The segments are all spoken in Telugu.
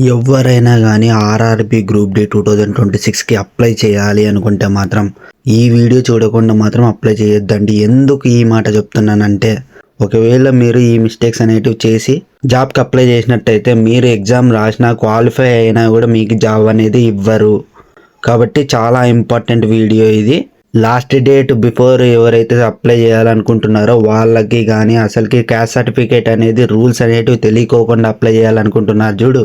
ఎవరైనా కానీ RRB group D two thousand twenty సిక్స్కి అప్లై చేయాలి అనుకుంటే మాత్రం ఈ వీడియో చూడకుండా మాత్రం అప్లై చేయొద్దండి. ఎందుకు ఈ మాట చెప్తున్నానంటే ఒకవేళ మీరు ఈ మిస్టేక్స్ అనేటివి చేసి జాబ్కి అప్లై చేసినట్టయితే మీరు ఎగ్జామ్ రాసినా క్వాలిఫై అయినా కూడా మీకు జాబ్ అనేది ఇవ్వరు. కాబట్టి చాలా ఇంపార్టెంట్ వీడియో ఇది. లాస్ట్ డేట్ బిఫోర్ ఎవరైతే అప్లై చేయాలనుకుంటున్నారో వాళ్ళకి కానీ అసలుకి క్యాస్ట్ సర్టిఫికేట్ అనేది రూల్స్ అనేటివి తెలియకోకుండా అప్లై చేయాలనుకుంటున్నారు. చూడు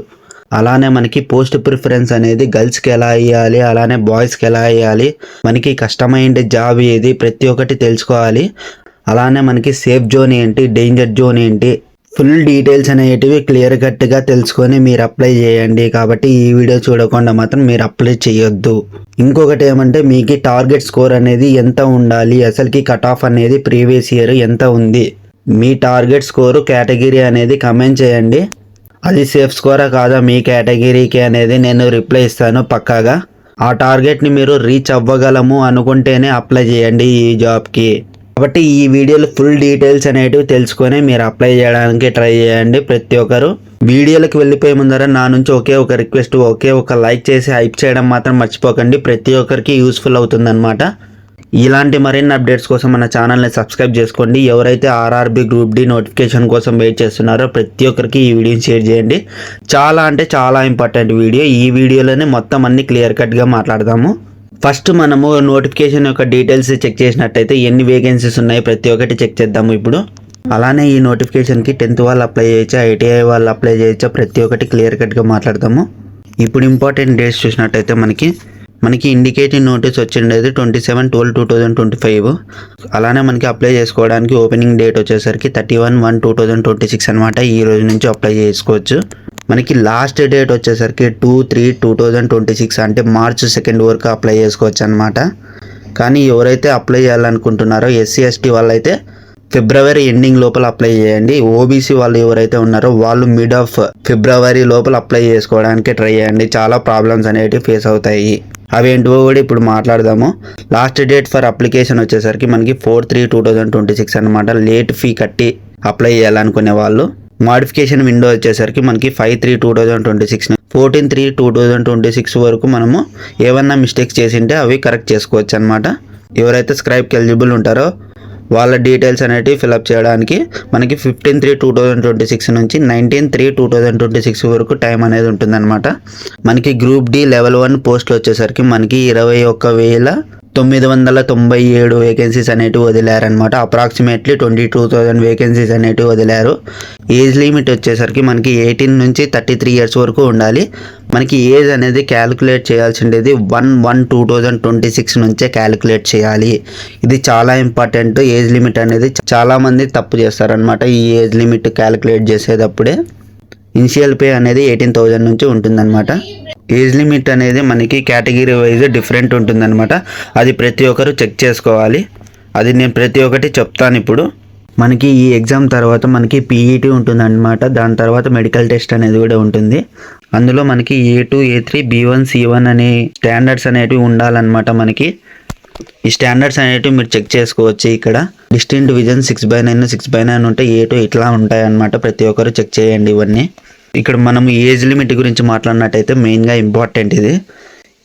అలానే మనకి పోస్ట్ ప్రిఫరెన్స్ అనేది గర్ల్స్కి ఎలా ఇవ్వాలి అలానే బాయ్స్కి ఎలా ఇవ్వాలి మనకి కష్టమైన జాబ్ ఏది ప్రతి ఒక్కటి తెలుసుకోవాలి. అలానే మనకి సేఫ్ జోన్ ఏంటి డేంజర్ జోన్ ఏంటి ఫుల్ డీటెయిల్స్ అనేటివి క్లియర్ కట్గా తెలుసుకొని మీరు అప్లై చేయండి. కాబట్టి ఈ వీడియో చూడకుండా మాత్రం మీరు అప్లై చేయొద్దు. ఇంకొకటి ఏమంటే మీకు టార్గెట్ స్కోర్ అనేది ఎంత ఉండాలి అసలుకి కట్ ఆఫ్ అనేది ప్రీవియస్ ఇయర్ ఎంత ఉంది మీ టార్గెట్ స్కోరు కేటగిరీ అనేది కమెంట్ చేయండి. అది సేఫ్ స్కోరా కాదా మీ కేటగిరీకి అనేది నేను రిప్లై ఇస్తాను పక్కాగా. ఆ టార్గెట్ని మీరు రీచ్ అవ్వగలము అనుకుంటేనే అప్లై చేయండి ఈ జాబ్కి. కాబట్టి ఈ వీడియోలో ఫుల్ డీటెయిల్స్ అనేటివి తెలుసుకొని మీరు అప్లై చేయడానికి ట్రై చేయండి ప్రతి ఒక్కరు. వీడియోలకు వెళ్ళిపోయే ముందర నా నుంచి ఒకే ఒక రిక్వెస్ట్ ఒకే ఒక లైక్ చేసి హైప్ చేయడం మాత్రం మర్చిపోకండి. ప్రతి ఒక్కరికి యూస్ఫుల్ అవుతుందన్నమాట. ఇలాంటి మరిన్ని అప్డేట్స్ కోసం మన ఛానల్ని సబ్స్క్రైబ్ చేసుకోండి. ఎవరైతే ఆర్ఆర్బి గ్రూప్ డి నోటిఫికేషన్ కోసం వెయిట్ చేస్తున్నారో ప్రతి ఒక్కరికి ఈ వీడియోని షేర్ చేయండి. చాలా అంటే చాలా ఇంపార్టెంట్ వీడియో. ఈ వీడియోలోనే మొత్తం అన్ని క్లియర్ కట్గా మాట్లాడదాము. ఫస్ట్ మనము నోటిఫికేషన్ యొక్క డీటెయిల్స్ చెక్ చేసినట్టయితే ఎన్ని వేకెన్సీస్ ఉన్నాయి ప్రతి ఒక్కటి చెక్ చేద్దాము ఇప్పుడు. అలానే ఈ నోటిఫికేషన్కి టెన్త్ వాళ్ళు అప్లై చేయొచ్చా ఐటీఐ వాళ్ళు అప్లై చేయొచ్చా ప్రతి ఒక్కటి క్లియర్ కట్గా మాట్లాడదాము. ఇప్పుడు ఇంపార్టెంట్ డేట్స్ చూసినట్టయితే మనకి మనకి indicative notice వచ్చిండేది twenty seven twelve two thousand twenty five అలానే మనకి అప్లై చేసుకోవడానికి ఓపెనింగ్ డేట్ వచ్చేసరికి thirty one one two thousand twenty six అనమాట ఈ రోజు నుంచి అప్లై చేసుకోవచ్చు. మనకి లాస్ట్ డేట్ వచ్చేసరికి two three two thousand twenty six అంటే మార్చ్ సెకండ్ వరకు అప్లై చేసుకోవచ్చు అనమాట కానీ ఎవరైతే అప్లై చేయాలనుకుంటున్నారో ఎస్సీ ఎస్టీ వాళ్ళైతే ఫిబ్రవరి ఎండింగ్ లోపల అప్లై చేయండి. ఓబీసీ వాళ్ళు ఎవరైతే ఉన్నారో వాళ్ళు మిడ్ ఆఫ్ ఫిబ్రవరి లోపల అప్లై చేసుకోవడానికి ట్రై చేయండి. చాలా ప్రాబ్లమ్స్ అనేటివి ఫేస్ అవుతాయి. అవేంటివో కూడా ఇప్పుడు మాట్లాడదాము. లాస్ట్ డేట్ ఫర్ అప్లికేషన్ వచ్చేసరికి మనకి four three two thousand twenty six అనమాట లేట్ ఫీ కట్టి అప్లై చేయాలనుకునే వాళ్ళు. మాడిఫికేషన్ విండో వచ్చేసరికి మనకి five three two thousand twenty six fourteen three two thousand twenty six వరకు మనము ఏమన్నా మిస్టేక్స్ చేసింటే అవి కరెక్ట్ చేసుకోవచ్చు అనమాట ఎవరైతే స్క్రైబ్కి ఎలిజిబుల్ ఉంటారో వాళ్ళ డీటెయిల్స్ అనేటివి ఫిలప్ చేయడానికి మనకి fifteen three two thousand twenty six నుంచి nineteen three two thousand twenty six వరకు టైం అనేది ఉంటుందన్నమాట. మనకి గ్రూప్ డి లెవెల్ వన్ పోస్టులు వచ్చేసరికి మనకి ఇరవై ఒక్క వేల తొమ్మిది వందల తొంభై ఏడు వేకెన్సీస్ అనేటివి వదిలారనమాట approximately twenty two thousand vacancies అనేటివి వదిలారు. ఏజ్ లిమిట్ వచ్చేసరికి మనకి ఎయిటీన్ నుంచి థర్టీ త్రీ ఇయర్స్ వరకు ఉండాలి. మనకి ఏజ్ అనేది calculate చేయాల్సిండేది one one two thousand twenty six నుంచే క్యాలిక్యులేట్ చేయాలి. ఇది చాలా ఇంపార్టెంట్. ఏజ్ లిమిట్ అనేది చాలామంది తప్పు చేస్తారనమాట ఈ ఏజ్ లిమిట్ క్యాలిక్యులేట్ చేసేటప్పుడే. ఇనిషియల్ పే అనేది ఎయిటీన్ థౌజండ్ నుంచి ఉంటుందన్నమాట. ఏజ్ లిమిట్ అనేది మనకి కేటగిరీ వైజ్ డిఫరెంట్ ఉంటుందన్నమాట. అది ప్రతి ఒక్కరు చెక్ చేసుకోవాలి. అది నేను ప్రతి ఒక్కటి చెప్తాను ఇప్పుడు మనకి ఈ ఎగ్జామ్ తర్వాత మనకి పీఈటీ ఉంటుందన్నమాట. దాని తర్వాత మెడికల్ టెస్ట్ అనేది కూడా ఉంటుంది. అందులో మనకి A two A three B one C one అనే స్టాండర్డ్స్ అనేటివి ఉండాలన్నమాట మనకి. ఈ స్టాండర్డ్స్ అనేటివి మీరు చెక్ చేసుకోవచ్చు ఇక్కడ. Distant vision six by nine six by nine ఉంటే ఏ టూ ఇట్లా ఉంటాయి అన్నమాట ప్రతి ఒక్కరు చెక్ చేయండి ఇవన్నీ. ఇక్కడ మనం ఏజ్ లిమిట్ గురించి మాట్లాడినట్టయితే మెయిన్గా ఇంపార్టెంట్ ఇది.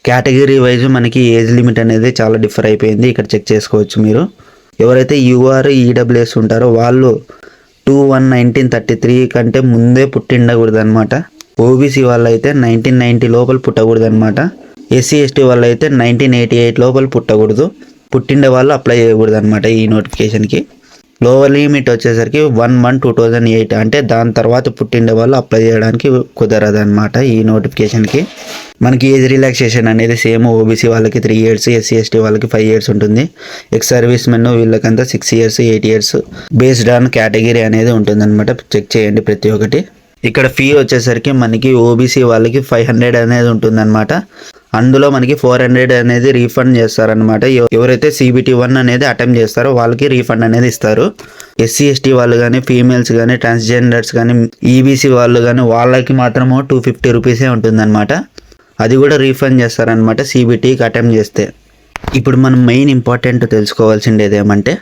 కేటగిరీ వైజ్ మనకి ఏజ్ లిమిట్ అనేది చాలా డిఫర్ అయిపోయింది. ఇక్కడ చెక్ చేసుకోవచ్చు మీరు. ఎవరైతే యూఆర్ ఈడబ్ల్యూఎస్ ఉంటారో వాళ్ళు two one nineteen thirty three కంటే ముందే పుట్టిండకూడదు అనమాట ఓబీసీ వాళ్ళైతే నైన్టీన్ నైన్టీ లోపల పుట్టకూడదు అనమాట ఎస్సీ ఎస్టీ వాళ్ళైతే నైన్టీన్ ఎయిటీ ఎయిట్ లోపల పుట్టకూడదు. పుట్టిండే వాళ్ళు అప్లై చేయకూడదు అనమాట ఈ నోటిఫికేషన్కి. లోవర్ లిమిట్ వచ్చేసరికి one one two thousand eight. అంటే దాని తర్వాత పుట్టిండే వాళ్ళు అప్లై చేయడానికి కుదరదు అనమాట ఈ నోటిఫికేషన్కి. మనకి ఏజ్ రిలాక్సేషన్ అనేది సేమ్ ఓబీసీ వాళ్ళకి త్రీ ఇయర్స్ ఎస్సీ ఎస్టీ వాళ్ళకి ఫైవ్ ఇయర్స్ ఉంటుంది. Ex service men వీళ్ళకంతా six years eight years based on category అనేది ఉంటుందన్నమాట. చెక్ చేయండి ప్రతి ఒక్కటి. ఇక్కడ ఫీ వచ్చేసరికి మనకి ఓబీసీ వాళ్ళకి ఫైవ్ హండ్రెడ్ అనేది ఉంటుందన్నమాట. అందులో మనకి ఫోర్ హండ్రెడ్ అనేది రీఫండ్ చేస్తారనమాట ఎవరైతే సిబిటీ వన్ అనేది అటెంప్ట్ చేస్తారో వాళ్ళకి రీఫండ్ అనేది ఇస్తారు. ఎస్సీ ఎస్టీ వాళ్ళు కానీ ఫీమేల్స్ కానీ ట్రాన్స్జెండర్స్ కానీ ఈబీసీ వాళ్ళు కానీ వాళ్ళకి మాత్రము టూ ఫిఫ్టీ రూపీసే ఉంటుందన్నమాట. అది కూడా రీఫండ్ చేస్తారనమాట సిబిటీకి అటెంప్ట్ చేస్తే. ఇప్పుడు మనం మెయిన్ ఇంపార్టెంట్ తెలుసుకోవాల్సిండేది ఏమంటే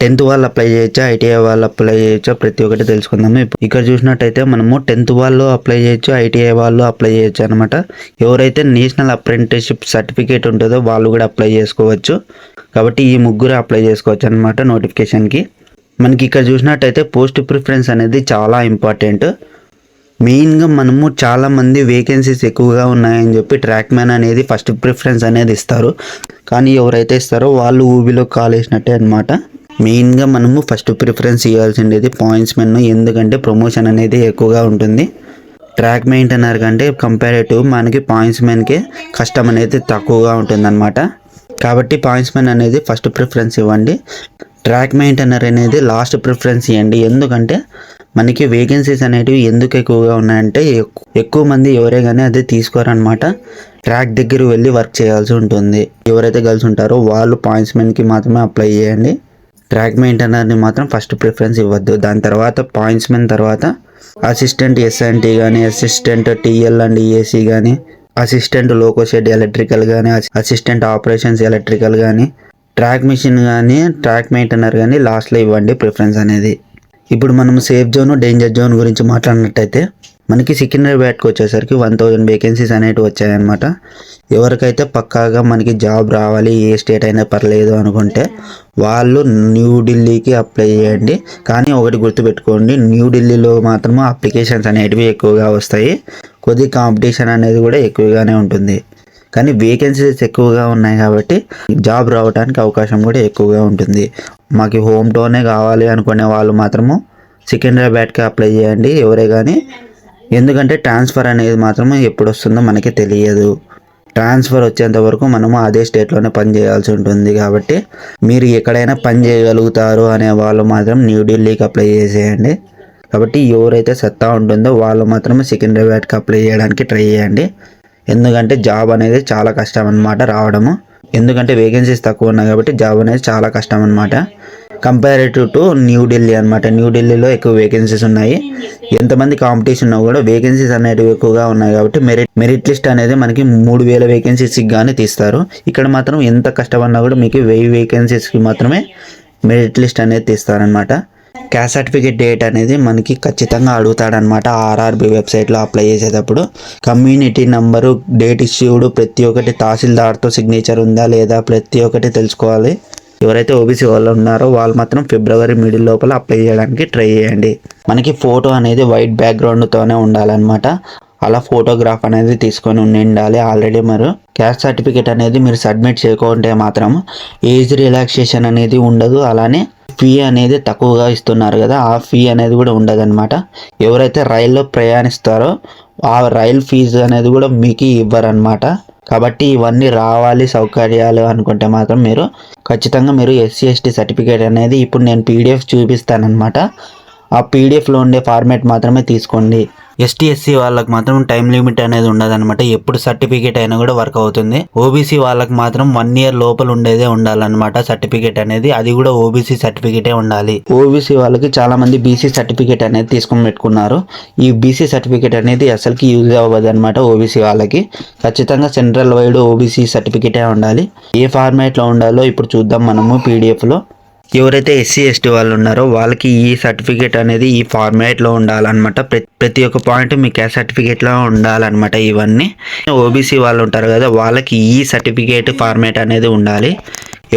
టెన్త్ వాళ్ళు అప్లై చేయొచ్చా? ఐటీఐ వాళ్ళు అప్లై చేయొచ్చా? ప్రతి ఒక్కటి తెలుసుకుందాము. ఇక్కడ చూసినట్టయితే మనము టెన్త్ వాళ్ళు అప్లై చేయొచ్చు? ఐటీఐ వాళ్ళు అప్లై చేయొచ్చు అనమాట ఎవరైతే నేషనల్ అప్రెంటిస్షిప్ సర్టిఫికేట్ ఉంటుందో వాళ్ళు కూడా అప్లై చేసుకోవచ్చు. కాబట్టి ఈ ముగ్గురు అప్లై చేసుకోవచ్చు అనమాట నోటిఫికేషన్కి మనకి ఇక్కడ చూసినట్టయితే పోస్ట్ ప్రిఫరెన్స్ అనేది చాలా ఇంపార్టెంట్ మెయిన్గా మనము చాలా మంది వేకెన్సీస్ ఎక్కువగా ఉన్నాయని చెప్పి ట్రాక్ మ్యాన్ అనేది ఫస్ట్ ప్రిఫరెన్స్ అనేది ఇస్తారు. కానీ ఎవరైతే ఇస్తారో వాళ్ళు ఊబిలో కాల్ వేసినట్టే అనమాట మెయిన్గా మనము ఫస్ట్ ప్రిఫరెన్స్ ఇవ్వాల్సిండేది పాయింట్స్ మెన్ ఎందుకంటే ప్రమోషన్ అనేది ఎక్కువగా ఉంటుంది. ట్రాక్ మెయింటైనర్ కంటే కంపారేటివ్ మనకి పాయింట్స్ మెన్కే కష్టం అనేది తక్కువగా ఉంటుందన్నమాట. కాబట్టి పాయింట్స్ మెన్ అనేది ఫస్ట్ ప్రిఫరెన్స్ ఇవ్వండి. ట్రాక్ మెయింటైనర్ అనేది లాస్ట్ ప్రిఫరెన్స్ ఇవ్వండి. ఎందుకంటే మనకి వేకెన్సీస్ అనేటివి ఎందుకు ఎక్కువగా ఉన్నాయంటే ఎక్కువ మంది ఎవరే కానీ అది తీసుకోరనమాట ట్రాక్ దగ్గర వెళ్ళి వర్క్ చేయాల్సి ఉంటుంది. ఎవరైతే కలిసి ఉంటారో వాళ్ళు పాయింట్స్ మెన్కి మాత్రమే అప్లై చేయండి. ట్రాక్ మెయింటైనర్ని మాత్రం ఫస్ట్ ప్రిఫరెన్స్ ఇవ్వద్దు. దాని తర్వాత పాయింట్స్ మెన్ తర్వాత అసిస్టెంట్ ఎస్ఎన్టీ కానీ అసిస్టెంట్ టీఎల్ అండ్ ఏసీ కానీ అసిస్టెంట్ లోకో షెడ్ ఎలక్ట్రికల్ కానీ అసిస్టెంట్ ఆపరేషన్స్ ఎలక్ట్రికల్ కానీ ట్రాక్ మిషన్ కానీ ట్రాక్ మెయింటైనర్ కానీ లాస్ట్లో ఇవ్వండి ప్రిఫరెన్స్ అనేది. ఇప్పుడు మనం సేఫ్ జోన్ డేంజర్ జోన్ గురించి మాట్లాడినట్టయితే మనకి సికింద్రాబాద్కి వచ్చేసరికి వన్ థౌజండ్ వేకెన్సీస్ అనేటివి వచ్చాయన్నమాట. ఎవరికైతే పక్కాగా మనకి జాబ్ రావాలి ఏ స్టేట్ అయినా పర్లేదు అనుకుంటే వాళ్ళు న్యూఢిల్లీకి అప్లై చేయండి. కానీ ఒకటి గుర్తుపెట్టుకోండి న్యూఢిల్లీలో మాత్రము అప్లికేషన్స్ అనేటివి ఎక్కువగా వస్తాయి. కొద్ది కాంపిటీషన్ అనేది కూడా ఎక్కువగానే ఉంటుంది. కానీ వేకెన్సీస్ ఎక్కువగా ఉన్నాయి కాబట్టి జాబ్ రావడానికి అవకాశం కూడా ఎక్కువగా ఉంటుంది. మాకు హోమ్ టోనే కావాలి అనుకునే వాళ్ళు మాత్రము సికింద్రాబాద్కి అప్లై చేయండి. ఎవరే కానీ ఎందుకంటే ట్రాన్స్ఫర్ అనేది మాత్రం ఎప్పుడు వస్తుందో మనకి తెలియదు. ట్రాన్స్ఫర్ వచ్చేంత వరకు మనము అదే స్టేట్లోనే పని చేయాల్సి ఉంటుంది కాబట్టి మీరు ఎక్కడైనా పని చేయగలుగుతారు అనే వాళ్ళు మాత్రం న్యూఢిల్లీకి అప్లై చేసేయండి. కాబట్టి ఎవరైతే సత్తా ఉంటుందో వాళ్ళు మాత్రం సికింద్రాబాద్కి అప్లై చేయడానికి ట్రై చేయండి. ఎందుకంటే జాబ్ అనేది చాలా కష్టం అన్నమాట రావడము. ఎందుకంటే వేకెన్సీస్ తక్కువ ఉన్నాయి కాబట్టి జాబ్ అనేది చాలా కష్టం అనమాట కంపారేటివ్ టు న్యూఢిల్లీ అనమాట న్యూఢిల్లీలో ఎక్కువ వేకెన్సీస్ ఉన్నాయి. ఎంతమంది కాంపిటీషన్ ఉన్నా కూడా వేకెన్సీస్ అనేటివి ఎక్కువగా ఉన్నాయి కాబట్టి మెరిట్ మెరిట్ లిస్ట్ అనేది మనకి మూడు వేల వేకెన్సీస్కి కానీ తీస్తారు. ఇక్కడ మాత్రం ఎంత కష్టపడినా కూడా మీకు వెయ్యి వేకెన్సీస్కి మాత్రమే మెరిట్ లిస్ట్ అనేది తీస్తారనమాట క్యాస్ట్ సర్టిఫికేట్ డేట్ అనేది మనకి ఖచ్చితంగా అడుగుతాడనమాట ఆర్ఆర్బి వెబ్సైట్లో అప్లై చేసేటప్పుడు. కమ్యూనిటీ నంబరు డేట్ ఇష్యూడ్ ప్రతి ఒక్కటి తహసీల్దార్తో సిగ్నేచర్ ఉందా లేదా ప్రతి ఒక్కటి తెలుసుకోవాలి. ఎవరైతే ఓబీసీ వాళ్ళు ఉన్నారో వాళ్ళు మాత్రం ఫిబ్రవరి మిడిల్ లోపల అప్లై చేయడానికి ట్రై చేయండి. మనకి ఫోటో అనేది వైట్ బ్యాక్గ్రౌండ్తోనే ఉండాలన్నమాట. అలా ఫోటోగ్రాఫ్ అనేది తీసుకొని ఉండాలి ఆల్రెడీ మీరు. క్యాస్ట్ సర్టిఫికేట్ అనేది మీరు సబ్మిట్ చేయకుంటే మాత్రం ఏజ్ రిలాక్సేషన్ అనేది ఉండదు. అలానే ఫీ అనేది తక్కువగా ఇస్తున్నారు కదా ఆ ఫీ అనేది కూడా ఉండదన్నమాట. ఎవరైతే రైల్లో ప్రయాణిస్తారో ఆ రైల్ ఫీజు అనేది కూడా మీకు ఇవ్వరనమాట కాబట్టి ఇవన్నీ రావాలి సౌకర్యాలు అనుకుంటే మాత్రం మీరు ఖచ్చితంగా మీరు ఎస్సీ ఎస్టీ సర్టిఫికేట్ అనేది ఇప్పుడు నేను పీడిఎఫ్ చూపిస్తానమాట ఆ పీడిఎఫ్లో ఉండే ఫార్మాట్ మాత్రమే తీసుకోండి. ఎస్టీ ఎస్సీ వాళ్ళకి మాత్రం టైం లిమిట్ అనేది ఉండదన్నమాట. ఎప్పుడు సర్టిఫికేట్ అయినా కూడా వర్క్ అవుతుంది. ఓబీసీ వాళ్ళకి మాత్రం వన్ ఇయర్ లోపల ఉండేదే ఉండాలన్నమాట సర్టిఫికేట్ అనేది. అది కూడా ఓబీసీ సర్టిఫికేటే ఉండాలి. ఓబీసీ వాళ్ళకి చాలా మంది బీసీ సర్టిఫికేట్ అనేది తీసుకొని పెట్టుకున్నారు. ఈ బీసీ సర్టిఫికేట్ అనేది అసలుకి యూజ్ అవ్వదు అనమాట ఓబీసీ వాళ్ళకి. ఖచ్చితంగా సెంట్రల్ వైడ్ ఓబీసీ సర్టిఫికేటే ఉండాలి. ఏ ఫార్మాట్లో ఉండాలో ఇప్పుడు చూద్దాం మనము పీడిఎఫ్లో ఎవరైతే ఎస్సీ ఎస్టీ వాళ్ళు ఉన్నారో వాళ్ళకి ఈ సర్టిఫికేట్ అనేది ఈ ఫార్మాట్లో ఉండాలన్నమాట. ప్రతి ప్రతి ఒక్క పాయింట్ మీకు క్యాస్ట్ సర్టిఫికేట్లో ఉండాలన్నమాట ఇవన్నీ. ఓబీసీ వాళ్ళు ఉంటారు కదా వాళ్ళకి ఈ సర్టిఫికేట్ ఫార్మాట్ అనేది ఉండాలి.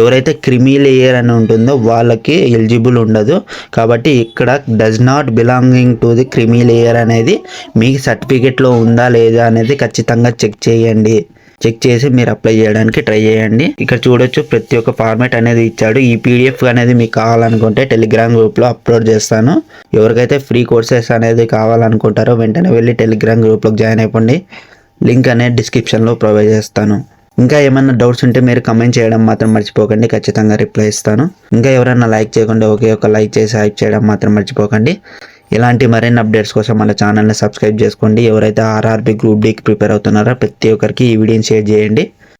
ఎవరైతే క్రిమి లేయర్ అని ఉంటుందో వాళ్ళకి ఎలిజిబుల్ ఉండదు. కాబట్టి ఇక్కడ does not belonging to the creamy layer అనేది మీ సర్టిఫికేట్లో ఉందా లేదా అనేది ఖచ్చితంగా చెక్ చేయండి. చెక్ చేసి మీరు అప్లై చేయడానికి ట్రై చేయండి. ఇక్కడ చూడొచ్చు ప్రతి ఒక్క ఫార్మాట్ అనేది ఇచ్చాడు. ఈ పీడిఎఫ్ అనేది మీకు కావాలనుకుంటే టెలిగ్రామ్ గ్రూప్లో అప్లోడ్ చేస్తాను. ఎవరికైతే ఫ్రీ కోర్సెస్ అనేది కావాలనుకుంటారో వెంటనే వెళ్ళి టెలిగ్రామ్ గ్రూప్లోకి జాయిన్ అయిపోండి. లింక్ అనేది డిస్క్రిప్షన్లో ప్రొవైడ్ చేస్తాను. ఇంకా ఏమైనా డౌట్స్ ఉంటే మీరు కమెంట్ చేయడం మాత్రం మర్చిపోకండి. ఖచ్చితంగా రిప్లై ఇస్తాను. ఇంకా ఎవరైనా లైక్ చేయకుండా ఒకే ఒక లైక్ చేసి హైప్ చేయడం మాత్రం మర్చిపోకండి. ఇలాంటి మరిన్ని అప్డేట్స్ కోసం మన ఛానల్ని సబ్స్క్రైబ్ చేసుకోండి. ఎవరైతే ఆర్ఆర్బి గ్రూప్ డీకి ప్రిపేర్ అవుతున్నారో ప్రతి ఒక్కరికి ఈ వీడియోని షేర్ చేయండి.